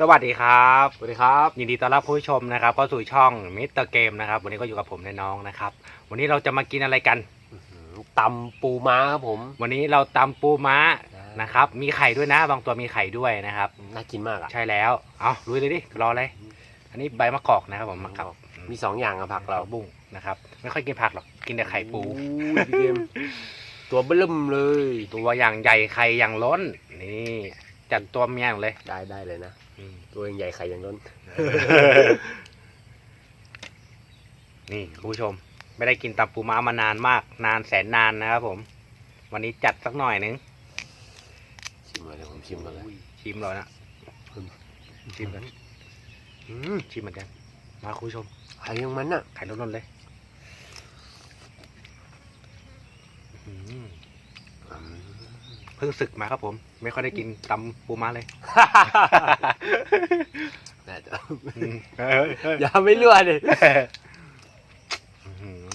สวัสดีครับ สวัสดีครับ ยินดีต้อนรับผู้ชมนะครับเข้าสู่ช่องมิสเตอร์เกมนะครับ วันนี้ก็อยู่กับผมในน้องนะครับ วันนี้เราจะมากินอะไรกัน ตำปูม้าครับผม วันนี้เราตำปูม้านะนะครับ มีไข่ด้วยนะ บางตัวมีไข่ด้วยนะครับ น่ากินมากอะ ใช่แล้ว เอาลุยเลยดิ รออะไร อันนี้ใบมะกอกนะครับผมมะกอกมีสองอย่างอะผักเราบุ้งนะครับ ไม่ค่อยกินผักหรอก กินแต่ไข่ปูอู้ยพี่เกมตัวเบิ่มเลย ตัวอย่างใหญ่ไข่อย่างล้น นี่ จัดตัวเมียงเลยได้ได้เลยนะอืมตัวใหญ่ไข่อย่างนั้น นี่คุณผู้ชม ไม่ได้กินตำปูม้ามานานมาก นานแสนนานนะครับผม วันนี้จัดสักหน่อยหนึงชิมเลยผมชิมก่อนเลย ชิมเลยนะอืมชิมกันอืมชิมเหมือนกัน มาคุณผู้ชม ไข่ยังมันอะไข่ล้นๆเลยอืมอืม เพิ่งศึกมาครับผม ไม่ค่อยได้กินตำปูม้าเลย น่าจะอืมเออเอออย่าไม่รั่วเลยอื้อหือ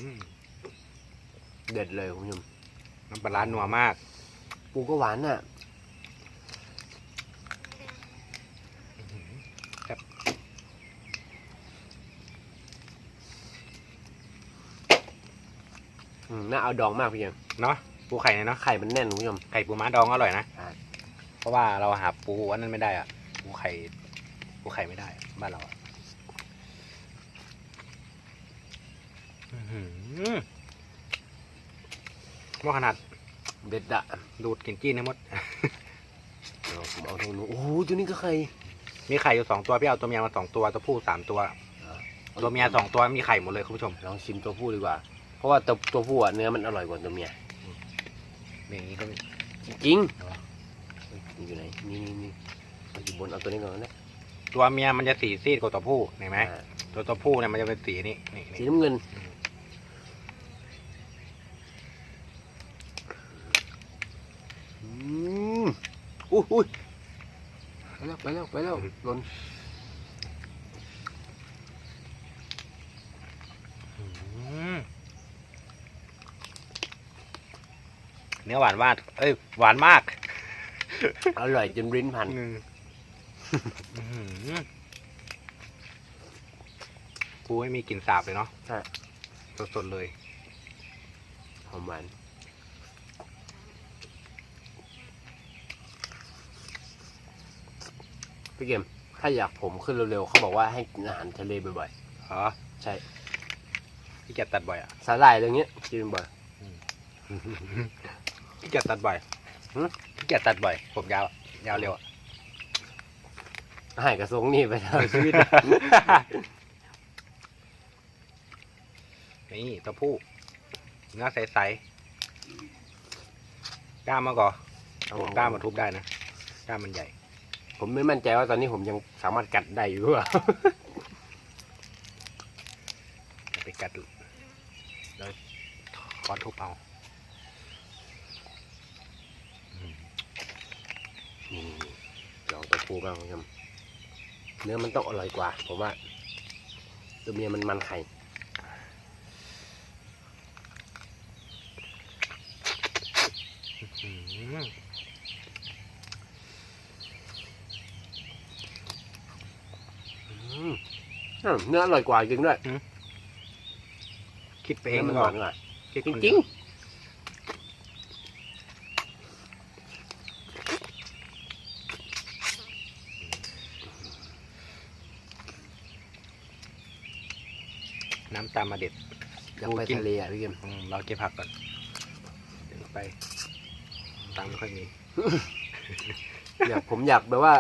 เด็ดเลยคุณผู้ชมน้ำปลาร้านัวมาก ปูก็หวานอะครับอืมน่าเอาดองมากพี่เกมเนาะ ปูไข่เนี่ยเนาะไข่มันแน่นคุณผู้ชมไข่ปูม้าดองอร่อยนะใช่เพราะว่าเราหาปูอันนั้นไม่ได้อะปูไข่ปูไข่ไม่ได้ บ้านเราอะอื้อหือว่าขนาดเด็ดอะดูดกลินจี้นให้หมดเดี๋ยวผมเอาตรงนู้นโอ้โหตัวนี้ก็ไข่มีไข่อยู่สองตัวพี่เอาตัวเมียมาสองตัวตัวผู้สามตัวตัวเมียสองตัวมีไข่หมดเลยคุณผู้ชมลองชิมตัวผู้ดีกว่า เพราะว่าตัวตัวผู้อะเนื้อมันอร่อยกว่าตัวเมีย อย่างนี้ก็มีจริงเฮ้ยนี่อยู่ไหนนี่นี่นี่มันอยู่บนเอาตัวนี้ก่อนนะตัวเมียมันจะสีซีดกว่าตัวผู้เห็นไหมอ่าตัวตัวผู้เนี่ยมันจะเป็นสีนี่นี่สีนี่น้ำเงินอืมอุ้ยอุ้ยไปแล้วไปแล้วไปแล้วหล่น อืม เนื้อหวานมาก เอ้ย หวานมากอร่อยจนริ้นพันอืมอื้อหือปูไม่มีกลิ่นสาบเลยเนาะใช่สดๆเลย หอมหวานพี่เกมถ้าอยากผมขึ้นเร็วๆเขาบอกว่าให้กินอาหารทะเลบ่อยอ๋อๆใช่พี่แกตัดบ่อยอะสาหร่ายอะไรเงี้ยกินบ่อย พี่แกตัดบ่อยหึพี่แกตัดบ่อย ผมยาวอะยาวเร็วอะ ให้กระทรงนี่ไปทั้งชีวิต นี่ตัวผู้เนื้อใสๆกล้ามมาก่อนเอาผมกล้ามมาทุบได้นะกล้ามมันใหญ่ ผมไม่มั่นใจว่าตอนนี้ผมยังสามารถกัดได้อยู่หรือเปล่าอย่าไปกัดแล้วคอนทุบเอา นี่ลองตัวผู้บ้างครับเนื้อมันต้องอร่อยกว่าผมว่าตัวเมียมันมันไข่อืมอืมอืมเนื้ออร่อยกว่าจริงด้วยคิดไปเอเนื้งอมันก่หอวานนกว่าคิดจคนริเดีง น้ำตามมาเด็ดๆอยากไปทะเลอะพี่เกมอืมเราเก็บผักก่อนเดี๋ยวไปตังค์ไม่ค่อยมีอยากผมอยากแบบว่า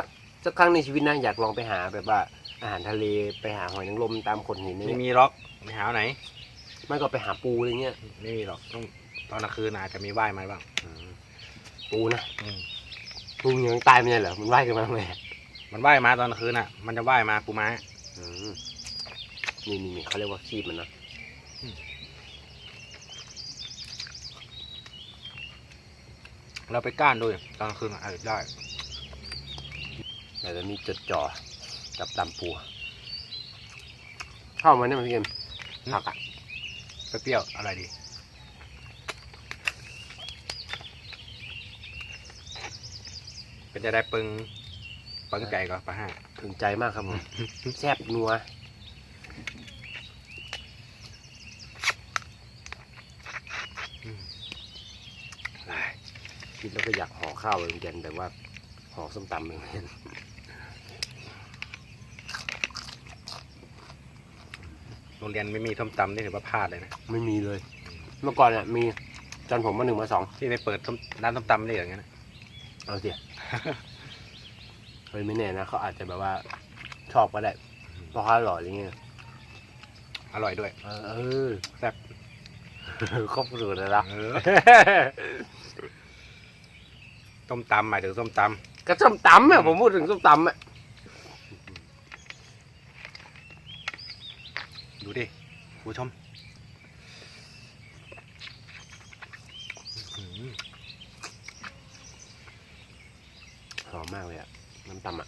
สักครั้งในชีวิตนะอยากลองไปหาแบบว่า อาหารทะเลไปหาหอยนางรมตามโขดหินนี่ไม่มีหรอกไปหาไหน ไม่ก็ไปหาปูอะไรเงี้ยไม่มีหรอกต้องตอนกลางคืนอาจจะมีว่ายมาบ้างอืมปูนะอืมปูยังตายไม่ใช่เหรอมันว่ายกันมาทำไมมันว่ายมาตอนกลางคืนอะ มันจะว่ายมาปูม้าอืม นี่นี่นี่เขาเรียกว่าคีบมันนะเราไปก้านด้วยตอนกลางคืนอะอาจจะได้แต่จะมีจดจ่อกับตำปูเข้ามาเนี่ยมันพี่เกมผักอะไปเปรี้ยวอะไรดีเป็นจะได้ปึงปังใจก่อนปลาห้าถึงใจมากครับผมแซ่บนัว คิดแล้วก็อยากห่อข้าวเหมือนกันแต่ว่าห่อส้มตำเหมือนกันโรงเรียนไม่มีส้มตำนี่ถือว่าพลาดเลยนะ ไม่มีเลย เมื่อก่อนเนี่ยมีจนผมมาหนึ่งมาสองที่ไม่เปิดส้มร้านส้มตำได้อย่างเงี้ยนะเอาสิเฮ้ยไม่แน่นะเขาอาจจะแบบว่าชอบก็ได้เพราะเขาหล่ออะไรเงี้ยอร่อยด้วย เออเออแซ่บครบสูตรเลยนะ เออส้มตำหมายถึงส้มตก็ส้มตำอะผมพูดถึงส้มตำอะำดูดิคุณผู้ชมอื้อหือหอมมากเลยอะน้ำตำอะ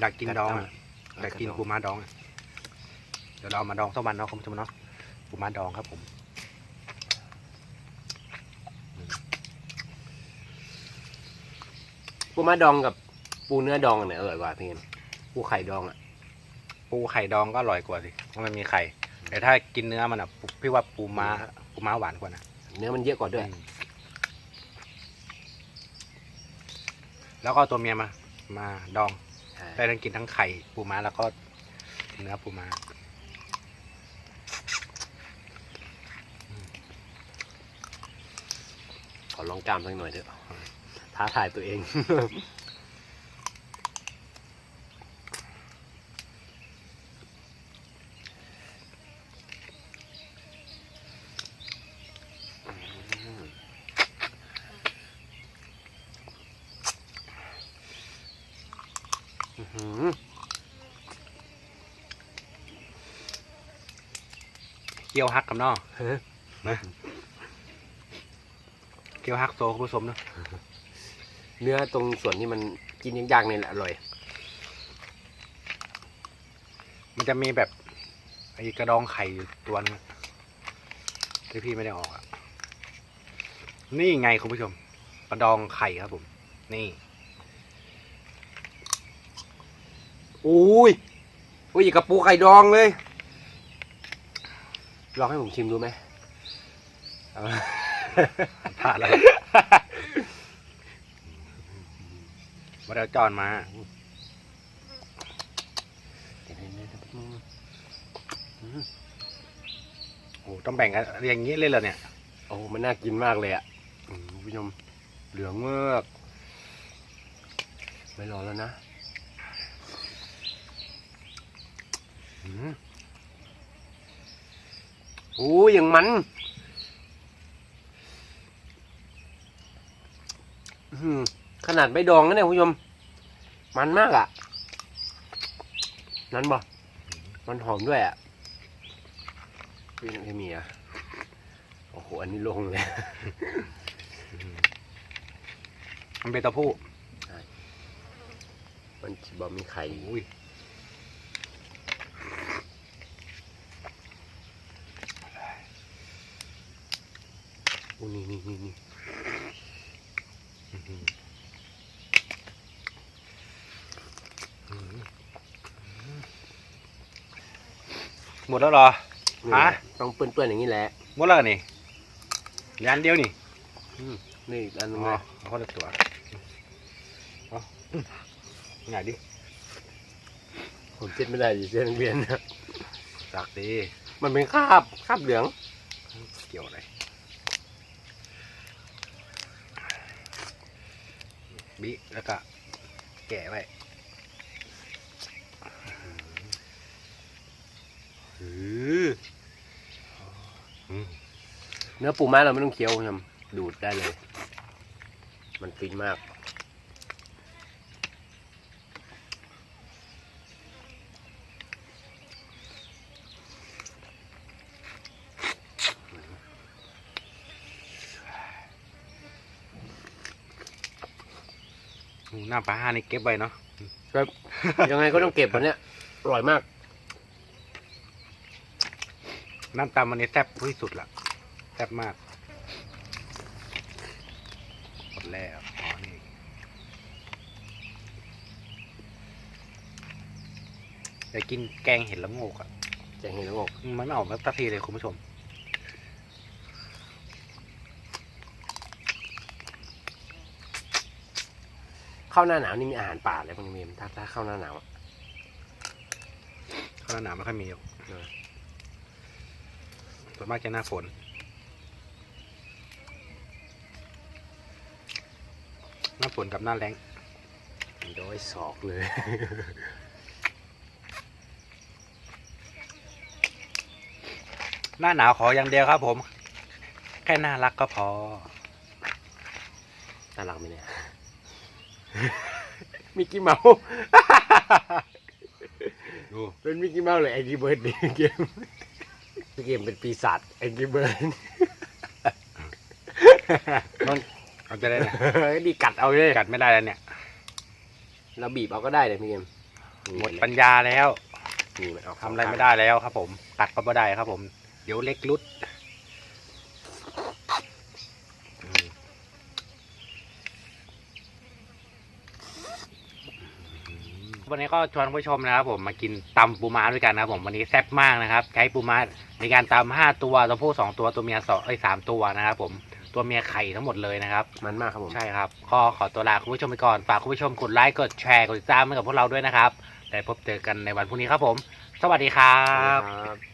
อยากกินดองอะอยากกินปูม้าดองอะเดี๋ยวเราเอามาดองสักวันเนาะคุณผู้ชมเนาะปูม้าดองครับผมปูม้าดองกับปูเนื้อดองอันไหนอร่อยกว่าพี่เงินปูไข่ดองอะ ปูไข่ดองก็อร่อยกว่าสิเพราะมันมีไข่ แต่ถ้ากินเนื้อมันอะปูพี่ว่าปูม้าปูม้าหวานกว่านะเนื้อมันเยอะกว่าด้วยอืมแล้วก็เอาตัวเมียมา มาดอง ได้ทั้งกินทั้งไข่ปูม้าแล้วก็เนื้อปูม้าขอลองกล้ามสักหน่อยเถอะท้าทายตัวเอง กี๊ยวฮักกับน้อเฮ้ยเกี๊ยวฮักโซคุณผู้ชมเนาะเนื้อตรงส่วนที่มันกินยากๆนี่แหละอร่อย มันจะมีแบบไอ้กระดองไข่อยู่ตัวนึงอะที่พี่ไม่ได้ออกอะ นี่ไงคุณผู้ชม กระดองไข่ครับผม นี่อุ้ยอุ้ยอย่างกับปูไข่ดองเลย ลองให้ผมชิมดูไหมเอาพลาดแล้วมาเดี๋ยวจอนมาโอ้ต้องแบ่งกันอย่างนี้เลยเหรอเนี่ย โอ้ มันน่ากินมากเลยอะอืมคุณผู้ชมเหลืองเมือกไม่รอแล้วนะ อืม โอ้ยอย่างมันอื้อหือขนาดไม่ดองนะเนี่ยคุณผู้ชม มันมากอะ นั้นบ่มันหอมด้วยอะพี่น้องเมียโอ้โห อันนี้ลงเลย มันเป็นตัวผู้มันสิบอมีไข่อุ้ย นี่นี่นี่นี่หมดแล้วเหรอนี่ฮะ ต้องเปื้อนๆอย่างนี้แหละ หมดแล้วเหรอนี่เหลืออันเดียวนี่นี่อีกอันนึงอ๋อนะเอาคนละตัวเอาอืมไหนดิผมเช็ดไม่ได้ดิเช็ดเบียนนะ สักดีมันเป็นคราบคราบเหลือง เกี่ยวอะไร บิแล้วก็แกะไว้อือเนื้อปูม้าเราไม่ต้องเคี้ยวคุณผู้ชมดูดได้เลย มันฟินมาก หน้าปลาห้านี่เก็บไว้เนาะยังไงก็ต้องเก็บวันเนี้ยอร่อยมาก น้ำตำวันนี้แซ่บที่สุดละแซ่บมากหมดแล้วอ๋อนี่อยากกินแกงเห็ดละโงกอะจะเห็นแล้วบอกมันไม่ออกมาสักทีเลยคุณผู้ชมาหน้าหนาวนี่มีอาหารป่าอะไรบ้างเมมถ้าถ้าเข้าหน้าหนาวอะข้าวหนาวไม่ค่อยมีหรอกเออส่วนมากจะหน้าฝน หน้าฝนกับหน้าแรงโดยศอกเลย หน้าหนาวขออย่างเดียวครับผม แค่น่ารักก็พอ น่ารักไหมเนี่ย มิกกี้เมาส์ดูเป็นมิกกี้เมาส์เลยไอ้ที่เบิร์ดนี่เกมเกมเป็นปีศาจไอ้ที่เบิร์ดมันเอาจะได้นะดีกัดเอาเลยกัดไม่ได้แล้วเนี่ย เราบีบเอาก็ได้เลยพี่เกมหมดปัญญาแล้วนี่มันเอาทำอะไรไม่ได้แล้วครับผม ตัดก็ไม่ได้ครับผม เดี๋ยวเล็กรุด วันนี้ก็ชวนผู้ชมนะครับผมมากินตำปูม้าด้วยกันนะครับผมวันนี้แซ่บมากนะครับ ใช้ปูม้าในการตำห้าตัวตัวผู้สองตัวตัวเมียสองเอ้ยสามตัวนะครับผมตัวเมียไข่ทั้งหมดเลยนะครับ มันมากครับผม ใช่ครับก็ขอตัวลาคุณผู้ชมไปก่อน ฝากคุณผู้ชมกดไลค์กดแชร์กดติดตามให้กับพวกเราด้วยนะครับแล้วพบเจอกันในวันพรุ่งนี้ครับผม สวัสดีครับครับ